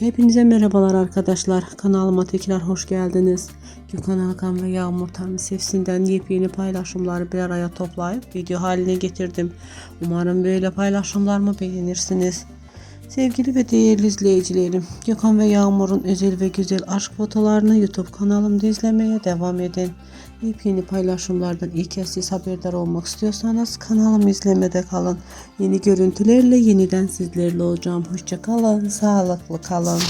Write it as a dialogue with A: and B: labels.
A: Hepinize merhabalar arkadaşlar. Kanalıma tekrar hoş geldiniz. Gökhan Hakan ve Yağmur Tanrısevsinden yepyeni paylaşımları bir araya toplayıp video haline getirdim. Umarım böyle paylaşımlarımı beğenirsiniz. Sevgili ve değerli izleyicilerim, Gökhan ve Yağmur'un özel ve güzel aşk fotolarını YouTube kanalımda izlemeye devam edin. Yepyeni paylaşımlardan ilk siz haberdar olmak istiyorsanız kanalımı izlemede kalın. Yeni görüntülerle yeniden sizlerle olacağım. Hoşçakalın, sağlıklı kalın.